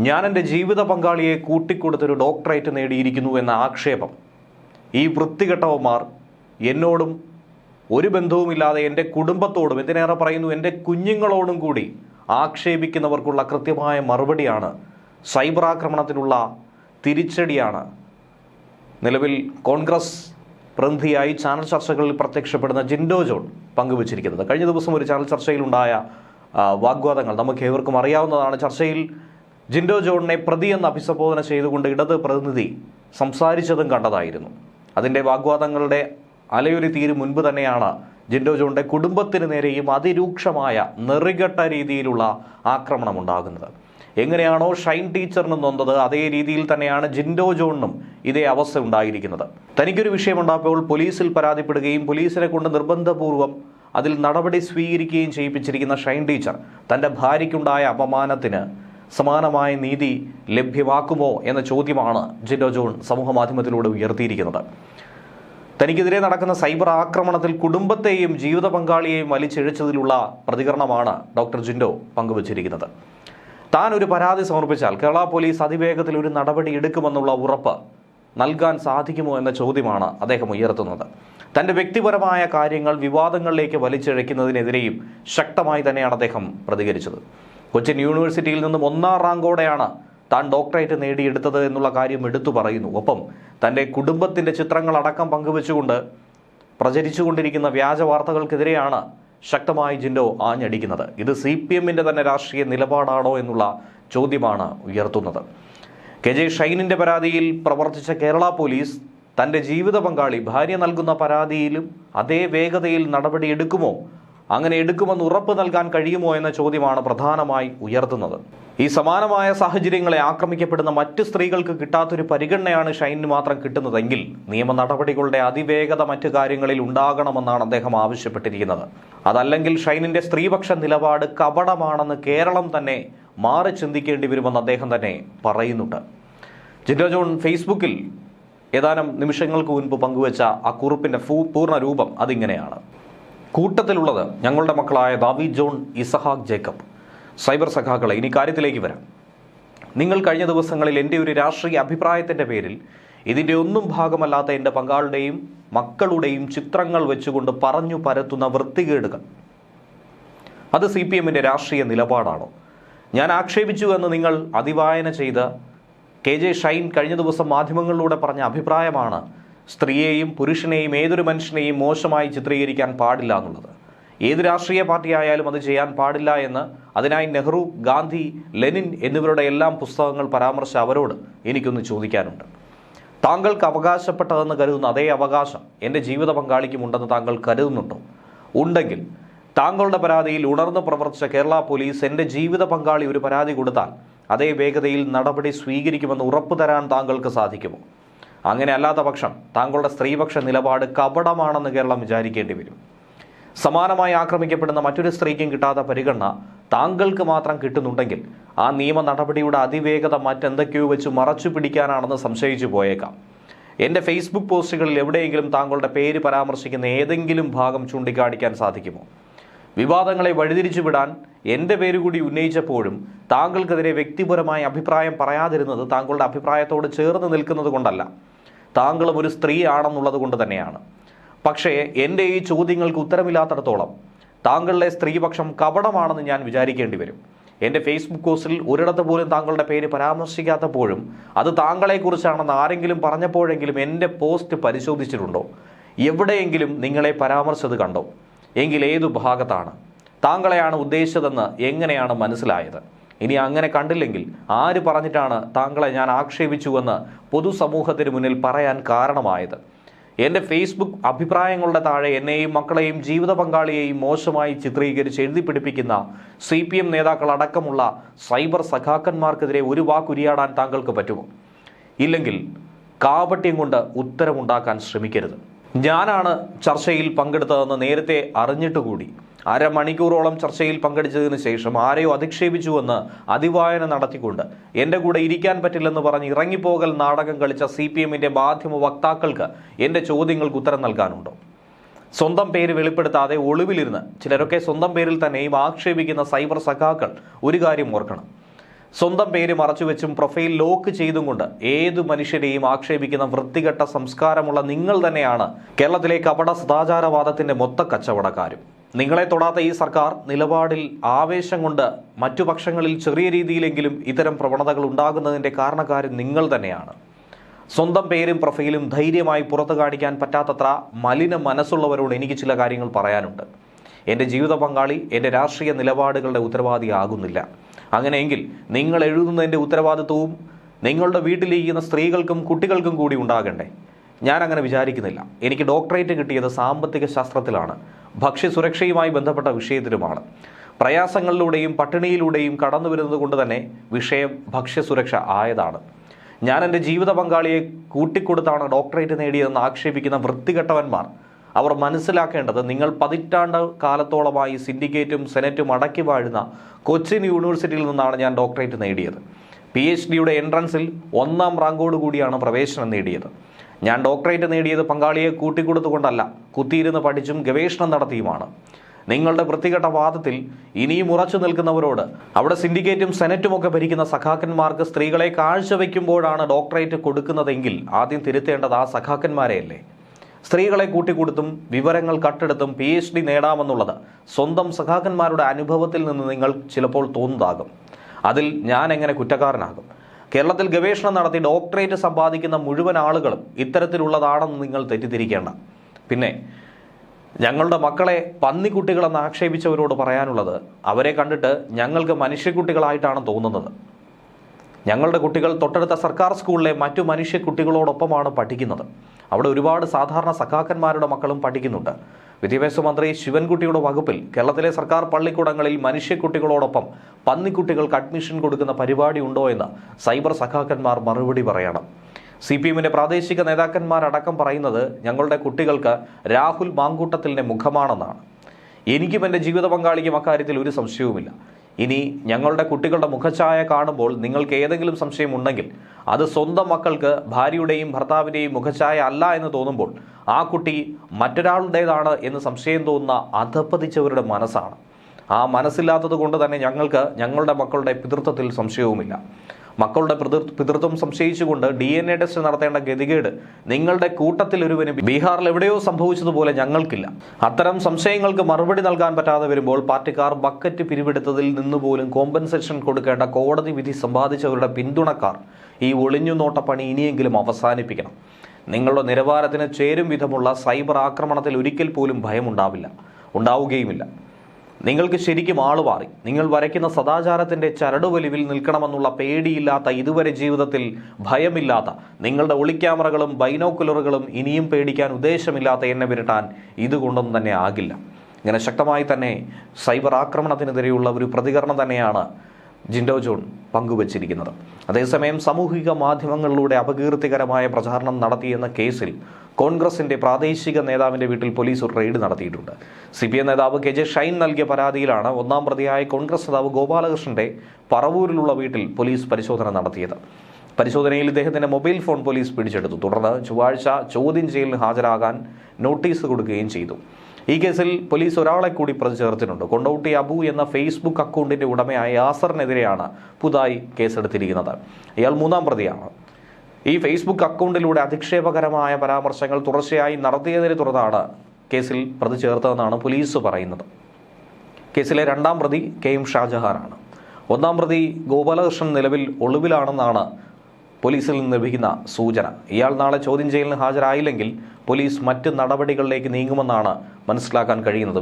ഞാൻ എന്റെ ജീവിത പങ്കാളിയെ കൂട്ടിക്കൊടുത്തൊരു ഡോക്ടറേറ്റ് നേടിയിരിക്കുന്നു എന്ന ആക്ഷേപം. ഈ വൃത്തികെട്ടവന്മാർ എന്നോടും ഒരു ബന്ധവുമില്ലാതെ എന്റെ കുടുംബത്തോടും എന്തിനേറെ പറയുന്നു എന്റെ കുഞ്ഞുങ്ങളോടും കൂടി ആക്ഷേപിക്കുന്നവർക്കുള്ള കൃത്യമായ മറുപടിയാണ് സൈബർ ആക്രമണത്തിനുള്ള തിരിച്ചടിയാണ്. നിലവിൽ കോൺഗ്രസ് പ്രതിനിധിയായി ചാനൽ ചർച്ചകളിൽ പ്രത്യക്ഷപ്പെടുന്ന ജിൻഡോ ജോൺ പങ്കുവച്ചിരിക്കുന്നത്. കഴിഞ്ഞ ദിവസം ഒരു ചാനൽ ചർച്ചയിലുണ്ടായ വാഗ്വാദങ്ങൾ നമുക്ക് ഏവർക്കും അറിയാവുന്നതാണ്. ചർച്ചയിൽ ജിൻഡോ ജോണിനെ പ്രതി എന്ന് അഭിസംബോധന ചെയ്തുകൊണ്ട് ഇടത് പ്രതിനിധി സംസാരിച്ചതും കണ്ടതായിരുന്നു. അതിന്റെ വാഗ്വാദങ്ങളുടെ അലയൊരു തീര് മുൻപ് തന്നെയാണ് ജിൻഡോ ജോണിന്റെ കുടുംബത്തിന് നേരെയും അതിരൂക്ഷമായ നെറികെട്ട രീതിയിലുള്ള ആക്രമണം ഉണ്ടാകുന്നത് എങ്ങനെയാണോ ഷൈൻ ടീച്ചറിന് നൊന്നത് അതേ രീതിയിൽ തന്നെയാണ് ജിൻഡോ ജോണിനും ഇതേ അവസ്ഥ ഉണ്ടായിരിക്കുന്നത്. തനിക്കൊരു വിഷയമുണ്ടായപ്പോൾ പോലീസിൽ പരാതിപ്പെടുകയും പോലീസിനെ കൊണ്ട് നിർബന്ധപൂർവം അതിൽ നടപടി സ്വീകരിക്കുകയും ചെയ്യിപ്പിച്ചിരിക്കുന്ന ഷൈൻ ടീച്ചർ തന്റെ ഭാര്യയ്ക്കുണ്ടായ അപമാനത്തിന് സമാനമായ നീതി ലഭ്യമാക്കുമോ എന്ന ചോദ്യമാണ് ജിൻഡോ ജോൺ സമൂഹ മാധ്യമത്തിലൂടെ ഉയർത്തിയിരിക്കുന്നത്. തനിക്കെതിരെ നടക്കുന്ന സൈബർ ആക്രമണത്തിൽ കുടുംബത്തെയും ജീവിത പങ്കാളിയെയും വലിച്ചിഴച്ചതിലുള്ള പ്രതികരണമാണ് ഡോക്ടർ ജിൻഡോ പങ്കുവച്ചിരിക്കുന്നത്. താൻ ഒരു പരാതി സമർപ്പിച്ചാൽ കേരള പോലീസ് അതിവേഗത്തിൽ ഒരു നടപടി എടുക്കുമെന്നുള്ള ഉറപ്പ് നൽകാൻ സാധിക്കുമോ എന്ന ചോദ്യമാണ് അദ്ദേഹം ഉയർത്തുന്നത്. തന്റെ വ്യക്തിപരമായ കാര്യങ്ങൾ വിവാദങ്ങളിലേക്ക് വലിച്ചിഴയ്ക്കുന്നതിനെതിരെയും ശക്തമായി തന്നെയാണ് അദ്ദേഹം പ്രതികരിച്ചത്. കൊച്ചിൻ യൂണിവേഴ്സിറ്റിയിൽ നിന്നും ഒന്നാം റാങ്കോടെയാണ് താൻ ഡോക്ടറേറ്റ് നേടിയെടുത്തത് എന്നുള്ള കാര്യം എടുത്തു പറയുന്നു. ഒപ്പം തന്റെ കുടുംബത്തിന്റെ ചിത്രങ്ങളടക്കം പങ്കുവെച്ചുകൊണ്ട് പ്രചരിച്ചുകൊണ്ടിരിക്കുന്ന വ്യാജ വാർത്തകൾക്കെതിരെയാണ് ശക്തമായി ജിൻഡോ ആഞ്ഞടിക്കുന്നത്. ഇത് സി പി എമ്മിന്റെ തന്നെ രാഷ്ട്രീയ നിലപാടാണോ എന്നുള്ള ചോദ്യമാണ് ഉയർത്തുന്നത്. കെ ജെ ഷൈനിന്റെ പരാതിയിൽ പ്രവർത്തിച്ച കേരള പോലീസ് തന്റെ ജീവിത പങ്കാളി ഭാര്യ നൽകുന്ന പരാതിയിലും അതേ വേഗതയിൽ നടപടിയെടുക്കുമോ അങ്ങനെ എടുക്കുമെന്ന് ഉറപ്പ് നൽകാൻ കഴിയുമോ എന്ന ചോദ്യമാണ് പ്രധാനമായി ഉയർത്തുന്നത്. ഈ സമാനമായ സാഹചര്യങ്ങളെ ആക്രമിക്കപ്പെടുന്ന മറ്റ് സ്ത്രീകൾക്ക് കിട്ടാത്തൊരു പരിഗണനയാണ് ഷൈനിന് മാത്രം കിട്ടുന്നതെങ്കിൽ നിയമ നടപടികളുടെ അതിവേഗത മറ്റു കാര്യങ്ങളിൽ ഉണ്ടാകണമെന്നാണ് അദ്ദേഹം ആവശ്യപ്പെട്ടിരിക്കുന്നത്. അതല്ലെങ്കിൽ ഷൈനിന്റെ സ്ത്രീപക്ഷ നിലപാട് കപടമാണെന്ന് കേരളം തന്നെ മാറി ചിന്തിക്കേണ്ടി വരുമെന്ന് അദ്ദേഹം തന്നെ പറയുന്നുണ്ട്. ജിൻഡോ ജോൺ ഫേസ്ബുക്കിൽ ഏതാനും നിമിഷങ്ങൾക്ക് മുൻപ് പങ്കുവച്ച ആ കുറിപ്പിന്റെ പൂർണ രൂപം അതിങ്ങനെയാണ്. കൂട്ടത്തിലുള്ളത് ഞങ്ങളുടെ മക്കളായ ദാവീദ് ജോൺ ഇസഹാഖ് ജേക്കബ്. സൈബർ സഖാക്കളെ ഇനി കാര്യത്തിലേക്ക് വരാം. നിങ്ങൾ കഴിഞ്ഞ ദിവസങ്ങളിൽ എന്റെ ഒരു രാഷ്ട്രീയ അഭിപ്രായത്തിന്റെ പേരിൽ ഇതിന്റെ ഒന്നും ഭാഗമല്ലാത്ത എന്റെ പങ്കാളുടെയും മക്കളുടെയും ചിത്രങ്ങൾ വെച്ചുകൊണ്ട് പറഞ്ഞു പരത്തുന്ന വൃത്തികേടുകൾ. അത് സി പി എമ്മിന്റെ രാഷ്ട്രീയ നിലപാടാണോ? ഞാൻ ആക്ഷേപിച്ചു എന്ന് നിങ്ങൾ അതിവായന ചെയ്ത കെ ജെ ഷൈൻ കഴിഞ്ഞ ദിവസം മാധ്യമങ്ങളിലൂടെ പറഞ്ഞ അഭിപ്രായമാണ് സ്ത്രീയെയും പുരുഷനെയും ഏതൊരു മനുഷ്യനെയും മോശമായി ചിത്രീകരിക്കാൻ പാടില്ല എന്നുള്ളത്. ഏത് രാഷ്ട്രീയ പാർട്ടി ആയാലും അത് ചെയ്യാൻ പാടില്ല എന്ന് അതിനായി നെഹ്റു ഗാന്ധി ലെനിൻ എന്നിവരുടെ എല്ലാം പുസ്തകങ്ങൾ പരാമർശിച്ച അവരോട് എനിക്കൊന്ന് ചോദിക്കാനുണ്ട്. താങ്കൾക്ക് അവകാശപ്പെട്ടതെന്ന് കരുതുന്ന അതേ അവകാശം എന്റെ ജീവിത പങ്കാളിക്കും ഉണ്ടെന്ന് താങ്കൾ കരുതുന്നുണ്ടോ? ഉണ്ടെങ്കിൽ താങ്കളുടെ പരാതിയിൽ ഉണർന്ന് പ്രവർത്തിച്ച കേരള പോലീസ് എന്റെ ജീവിത പങ്കാളി ഒരു പരാതി കൊടുത്താൽ അതേ വേഗതയിൽ നടപടി സ്വീകരിക്കുമെന്ന് ഉറപ്പു തരാൻ താങ്കൾക്ക് സാധിക്കുമോ? അങ്ങനെ അല്ലാത്ത പക്ഷം താങ്കളുടെ സ്ത്രീപക്ഷ നിലപാട് കപടമാണെന്ന് കേരളം വിചാരിക്കേണ്ടി വരും. സമാനമായി ആക്രമിക്കപ്പെടുന്ന മറ്റൊരു സ്ത്രീക്കും കിട്ടാത്ത പരിഗണന താങ്കൾക്ക് മാത്രം കിട്ടുന്നുണ്ടെങ്കിൽ ആ നിയമ നടപടിയുടെ അതിവേഗത മറ്റെന്തൊക്കെയോ വെച്ച് മറച്ചു പിടിക്കാനാണെന്ന് സംശയിച്ചു പോയേക്കാം. എന്റെ ഫേസ്ബുക്ക് പോസ്റ്റുകളിൽ എവിടെയെങ്കിലും താങ്കളുടെ പേര് പരാമർശിക്കുന്ന ഏതെങ്കിലും ഭാഗം ചൂണ്ടിക്കാണിക്കാൻ സാധിക്കുമോ? വിവാദങ്ങളെ വഴിതിരിച്ചു വിടാൻ എന്റെ പേര് കൂടി ഉന്നയിച്ചപ്പോഴും താങ്കൾക്കെതിരെ വ്യക്തിപരമായ അഭിപ്രായം പറയാതിരുന്നത് താങ്കളുടെ അഭിപ്രായത്തോട് ചേർന്ന് നിൽക്കുന്നത് കൊണ്ടല്ല. താങ്കളും ഒരു സ്ത്രീ ആണെന്നുള്ളത് കൊണ്ട് തന്നെയാണ്. പക്ഷേ എന്റെ ഈ ചോദ്യങ്ങൾക്ക് ഉത്തരമില്ലാത്തടത്തോളം താങ്കളുടെ സ്ത്രീപക്ഷം കപടമാണെന്ന് ഞാൻ വിചാരിക്കേണ്ടി വരും. എന്റെ ഫേസ്ബുക്ക് പോസ്റ്റിൽ ഒരിടത്ത് പോലും താങ്കളുടെ പേര് പരാമർശിക്കാത്തപ്പോഴും അത് താങ്കളെക്കുറിച്ചാണെന്ന് ആരെങ്കിലും പറഞ്ഞപ്പോഴെങ്കിലും എന്റെ പോസ്റ്റ് പരിശോധിച്ചിട്ടുണ്ടോ? എവിടെയെങ്കിലും നിങ്ങളെ പരാമർശിച്ചത് കണ്ടോ? എങ്കിൽ ഏതു ഭാഗത്താണ്? താങ്കളെയാണ് ഉദ്ദേശിച്ചതെന്ന് എങ്ങനെയാണ് മനസ്സിലായത്? ഇനി അങ്ങനെ കണ്ടില്ലെങ്കിൽ ആര് പറഞ്ഞിട്ടാണ് താങ്കളെ ഞാൻ ആക്ഷേപിച്ചുവെന്ന് പൊതുസമൂഹത്തിന് മുന്നിൽ പറയാൻ കാരണമായത്? എന്റെ ഫേസ്ബുക്ക് അഭിപ്രായങ്ങളുടെ താഴെ എന്നെയും മക്കളെയും ജീവിത പങ്കാളിയെയും മോശമായി ചിത്രീകരിച്ച് എഴുതി പിടിപ്പിക്കുന്ന സി പി എം നേതാക്കൾ അടക്കമുള്ള സൈബർ സഖാക്കന്മാർക്കെതിരെ ഒരു വാക്കുരിയാടാൻ താങ്കൾക്ക് പറ്റുമോ? ഇല്ലെങ്കിൽ കാപട്യം കൊണ്ട് ഉത്തരമുണ്ടാക്കാൻ ശ്രമിക്കരുത്. ഞാനാണ് ചർച്ചയിൽ പങ്കെടുത്തതെന്ന് നേരത്തെ അറിഞ്ഞിട്ട് അറിഞ്ഞിട്ടുകൂടി അരമണിക്കൂറോളം ചർച്ചയിൽ പങ്കെടുത്തതിന് ശേഷം ആരെയോ അധിക്ഷേപിച്ചുവെന്ന് അതിവായന നടത്തിക്കൊണ്ട് എന്റെ കൂടെ ഇരിക്കാൻ പറ്റില്ലെന്ന് പറഞ്ഞ് ഇറങ്ങിപ്പോകൽ നാടകം കളിച്ച സി പി എമ്മിന്റെ മാധ്യമ വക്താക്കൾക്ക് എന്റെ ചോദ്യങ്ങൾക്ക് ഉത്തരം നൽകാനുണ്ടോ? സ്വന്തം പേര് വെളിപ്പെടുത്താതെ ഒളിവിലിരുന്ന് ചിലരൊക്കെ സ്വന്തം പേരിൽ തന്നെയും ആക്ഷേപിക്കുന്ന സൈബർ സഖാക്കൾ ഒരു കാര്യം ഓർക്കണം. സ്വന്തം പേര് മറച്ചുവെച്ചും പ്രൊഫൈൽ ലോക്ക് ചെയ്തും കൊണ്ട് ഏതു മനുഷ്യരെയും ആക്ഷേപിക്കുന്ന വൃത്തികെട്ട സംസ്കാരമുള്ള നിങ്ങൾ തന്നെയാണ് കേരളത്തിലെ കപട സദാചാരവാദത്തിന്റെ മൊത്ത കച്ചവടക്കാരും. നിങ്ങളെ തൊടാത്ത ഈ സർക്കാർ നിലപാടിൽ ആവേശം കൊണ്ട് മറ്റു പക്ഷങ്ങളിൽ ചെറിയ രീതിയിലെങ്കിലും ഇത്തരം പ്രവണതകൾ ഉണ്ടാകുന്നതിന്റെ കാരണക്കാരൻ നിങ്ങൾ തന്നെയാണ്. സ്വന്തം പേരും പ്രൊഫൈലും ധൈര്യമായി പുറത്തു കാണിക്കാൻ പറ്റാത്തത്ര മലിന മനസ്സുള്ളവരോട് എനിക്ക് ചില കാര്യങ്ങൾ പറയാനുണ്ട്. എന്റെ ജീവിത പങ്കാളി എന്റെ രാഷ്ട്രീയ നിലപാടുകളുടെ ഉത്തരവാദിയാകുന്നില്ല അങ്ങനെയെങ്കിൽ നിങ്ങൾ എഴുതുന്നതിന്റെ ഉത്തരവാദിത്വവും നിങ്ങളുടെ വീട്ടിലിരിക്കുന്ന സ്ത്രീകൾക്കും കുട്ടികൾക്കും കൂടി ഉണ്ടാകണ്ടേ? ഞാൻ അങ്ങനെ വിചാരിക്കുന്നില്ല. എനിക്ക് ഡോക്ടറേറ്റ് കിട്ടിയത് സാമ്പത്തിക ശാസ്ത്രത്തിലാണ്. ഭക്ഷ്യസുരക്ഷയുമായി ബന്ധപ്പെട്ട വിഷയത്തിലുമാണ്. പ്രയാസങ്ങളിലൂടെയും പട്ടിണിയിലൂടെയും കടന്നു വരുന്നത് കൊണ്ട് തന്നെ വിഷയം ഭക്ഷ്യസുരക്ഷ ആയതാണ്. ഞാൻ എന്റെ ജീവിത പങ്കാളിയെ കൂട്ടിക്കൊടുത്താണ് ഡോക്ടറേറ്റ് നേടിയതെന്ന് ആക്ഷേപിക്കുന്ന വൃത്തികെട്ടവന്മാർ അവർ മനസ്സിലാക്കേണ്ടത് നിങ്ങൾ പതിറ്റാണ്ട് കാലത്തോളമായി സിൻഡിക്കേറ്റും സെനറ്റും അടക്കി വാഴുന്ന കൊച്ചിൻ യൂണിവേഴ്സിറ്റിയിൽ നിന്നാണ് ഞാൻ ഡോക്ടറേറ്റ് നേടിയത്. പി എച്ച് ഡിയുടെ എൻട്രൻസിൽ ഒന്നാം റാങ്കോട് കൂടിയാണ് പ്രവേശനം നേടിയത്. ഞാൻ ഡോക്ടറേറ്റ് നേടിയത് പങ്കാളിയെ കൂട്ടിക്കൊടുത്തുകൊണ്ടല്ല കുത്തിയിരുന്ന് പഠിച്ചും ഗവേഷണം നടത്തിയുമാണ്. നിങ്ങളുടെ വൃത്തികെട്ട വാദത്തിൽ ഇനിയും ഉറച്ചു നിൽക്കുന്നവരോട് അവിടെ സിൻഡിക്കേറ്റും സെനറ്റും ഒക്കെ ഭരിക്കുന്ന സഖാക്കന്മാർക്ക് സ്ത്രീകളെ കാഴ്ചവെക്കുമ്പോഴാണ് ഡോക്ടറേറ്റ് കൊടുക്കുന്നതെങ്കിൽ ആദ്യം തിരുത്തേണ്ടത് ആ സഖാക്കന്മാരെയല്ലേ? സ്ത്രീകളെ കൂട്ടിക്കൊടുത്തും വിവരങ്ങൾ കട്ടെടുത്തും പി എച്ച് ഡി നേടാമെന്നുള്ളത് സ്വന്തം സഖാക്കന്മാരുടെ അനുഭവത്തിൽ നിന്ന് നിങ്ങൾ ചിലപ്പോൾ തോന്നുന്നതാകും. അതിൽ ഞാൻ എങ്ങനെ കുറ്റക്കാരനാകും? കേരളത്തിൽ ഗവേഷണം നടത്തി ഡോക്ടറേറ്റ് സമ്പാദിക്കുന്ന മുഴുവൻ ആളുകളും ഇത്തരത്തിലുള്ളതാണെന്ന് നിങ്ങൾ തെറ്റിദ്ധരിക്കേണ്ട. പിന്നെ ഞങ്ങളുടെ മക്കളെ പന്നിക്കുട്ടികളെന്ന് ആക്ഷേപിച്ചവരോട് പറയാനുള്ളത് അവരെ കണ്ടിട്ട് ഞങ്ങൾക്ക് മനുഷ്യക്കുട്ടികളായിട്ടാണ് തോന്നുന്നത്. ഞങ്ങളുടെ കുട്ടികൾ തൊട്ടടുത്ത സർക്കാർ സ്കൂളിലെ മറ്റു മനുഷ്യ കുട്ടികളോടൊപ്പമാണ് പഠിക്കുന്നത്. അവിടെ ഒരുപാട് സാധാരണ സഖാക്കന്മാരുടെ മക്കളും പഠിക്കുന്നുണ്ട്. വിദ്യാഭ്യാസ മന്ത്രി ശിവൻകുട്ടിയുടെ വകുപ്പിൽ കേരളത്തിലെ സർക്കാർ പള്ളിക്കൂടങ്ങളിൽ മനുഷ്യക്കുട്ടികളോടൊപ്പം പന്നിക്കുട്ടികൾക്ക് അഡ്മിഷൻ കൊടുക്കുന്ന പരിപാടി ഉണ്ടോ എന്ന് സൈബർ സഖാക്കന്മാർ മറുപടി പറയണം. സി പി എമ്മിന്റെ പ്രാദേശിക നേതാക്കന്മാരടക്കം പറയുന്നത് ഞങ്ങളുടെ കുട്ടികൾക്ക് രാഹുൽ മാങ്കൂട്ടത്തിലിന്റെ മുഖമാണെന്നാണ്. എനിക്കും എന്റെ ജീവിത പങ്കാളിക്കും അക്കാര്യത്തിൽ ഒരു സംശയവുമില്ല. ഇനി ഞങ്ങളുടെ കുട്ടികളുടെ മുഖഛായ കാണുമ്പോൾ നിങ്ങൾക്ക് ഏതെങ്കിലും സംശയം ഉണ്ടെങ്കിൽ അത് സ്വന്തം മക്കൾക്ക് ഭാര്യയുടെയും ഭർത്താവിന്റെയും മുഖഛായ അല്ല എന്ന് തോന്നുമ്പോൾ ആ കുട്ടി മറ്റൊരാളുടേതാണ് എന്ന് സംശയം തോന്നുന്ന അധപ്പതിച്ചവരുടെ മനസ്സാണ്. ആ മനസ്സില്ലാത്തത് കൊണ്ട് തന്നെ ഞങ്ങൾക്ക് ഞങ്ങളുടെ മക്കളുടെ പിതൃത്വത്തിൽ സംശയവുമില്ല. മക്കളുടെ പിതൃത്വം സംശയിച്ചുകൊണ്ട് ഡി എൻ എ ടെസ്റ്റ് നടത്തേണ്ട ഗതികേട് നിങ്ങളുടെ കൂട്ടത്തിൽ ഒരുവന് ബീഹാറിൽ എവിടെയോ സംഭവിച്ചതുപോലെ ഞങ്ങൾക്കില്ല. അത്തരം സംശയങ്ങൾക്ക് മറുപടി നൽകാൻ പറ്റാതെ വരുമ്പോൾ പാർട്ടിക്കാർ ബക്കറ്റ് പിരിവെടുത്തതിൽ നിന്ന് പോലും കോമ്പൻസേഷൻ കൊടുക്കേണ്ട കോടതി വിധി സമ്പാദിച്ചവരുടെ പിന്തുണക്കാർ ഈ ഒളിഞ്ഞുനോട്ട പണി ഇനിയെങ്കിലും അവസാനിപ്പിക്കണം. നിങ്ങളുടെ നിലവാരത്തിന് ചേരും വിധമുള്ള സൈബർ ആക്രമണത്തിൽ ഒരിക്കൽ പോലും ഭയമുണ്ടാവില്ല. ഉണ്ടാവുകയുമില്ല. നിങ്ങൾക്ക് ശരിക്കും ആൾ ആളുമാറി നിങ്ങൾ വരയ്ക്കുന്ന സദാചാരത്തിന്റെ ചരടുവലിവിൽ നിൽക്കണമെന്നുള്ള പേടിയില്ലാത്ത ഇതുവരെ ജീവിതത്തിൽ ഭയമില്ലാത്ത നിങ്ങളുടെ ഒളിക്യാമറകളും ബൈനോക്കുലറുകളും ഇനിയും പേടിക്കാൻ ഉദ്ദേശമില്ലാത്ത എന്നെ വിരട്ടാൻ ഇതുകൊണ്ടൊന്നും തന്നെ ആകില്ല. ഇങ്ങനെ ശക്തമായി തന്നെ സൈബർ ആക്രമണത്തിനെതിരെയുള്ള ഒരു പ്രതികരണം തന്നെയാണ് ജിൻഡോ ജോൺ പങ്കുവച്ചിരിക്കുന്നത്. അതേസമയം സാമൂഹിക മാധ്യമങ്ങളിലൂടെ അപകീർത്തികരമായ പ്രചാരണം നടത്തിയെന്ന കേസിൽ കോൺഗ്രസിന്റെ പ്രാദേശിക നേതാവിന്റെ വീട്ടിൽ പോലീസ് ഒരു റെയ്ഡ് നടത്തിയിട്ടുണ്ട്. സി പി എം നേതാവ് കെ ജെ ഷൈൻ നൽകിയ പരാതിയിലാണ് ഒന്നാം പ്രതിയായ കോൺഗ്രസ് നേതാവ് ഗോപാലകൃഷ്ണന്റെ പറവൂരിലുള്ള വീട്ടിൽ പോലീസ് പരിശോധന നടത്തിയത്. പരിശോധനയിൽ ഇദ്ദേഹത്തിന്റെ മൊബൈൽ ഫോൺ പോലീസ് പിടിച്ചെടുത്തു. തുടർന്ന് ചൊവ്വാഴ്ച ചോദ്യം ചെയ്യലിന് ഹാജരാകാൻ നോട്ടീസ് കൊടുക്കുകയും ചെയ്തു. ഈ കേസിൽ പോലീസ് ഒരാളെ കൂടി പ്രതി ചേർത്തിട്ടുണ്ട് കൊണ്ടോട്ടി അബു എന്ന ഫേസ്ബുക്ക് അക്കൗണ്ടിന്റെ ഉടമയായ യാസറിനെതിരെയാണ് പുതുതായി കേസെടുത്തിരിക്കുന്നത്. ഇയാൾ മൂന്നാം പ്രതിയാണ്. ഈ ഫേസ്ബുക്ക് അക്കൗണ്ടിലൂടെ അധിക്ഷേപകരമായ പരാമർശങ്ങൾ തുടർച്ചയായി നടത്തിയതിനെ തുടർന്നാണ് കേസിൽ പ്രതി ചേർത്തതെന്നാണ് പോലീസ് പറയുന്നത്. കേസിലെ രണ്ടാം പ്രതി കെ എം ഷാജഹാനാണ്. ഒന്നാം പ്രതി ഗോപാലകൃഷ്ണൻ നിലവിൽ ഒളിവിലാണെന്നാണ് പോലീസിൽ നിന്ന് ലഭിക്കുന്ന സൂചന. ഇയാൾ നാളെ ചോദ്യം ചെയ്യലിന് ഹാജരായില്ലെങ്കിൽ പോലീസ് മറ്റ് നടപടികളിലേക്ക് നീങ്ങുമെന്നാണ് മനസ്സിലാക്കാൻ കഴിയുന്നത്.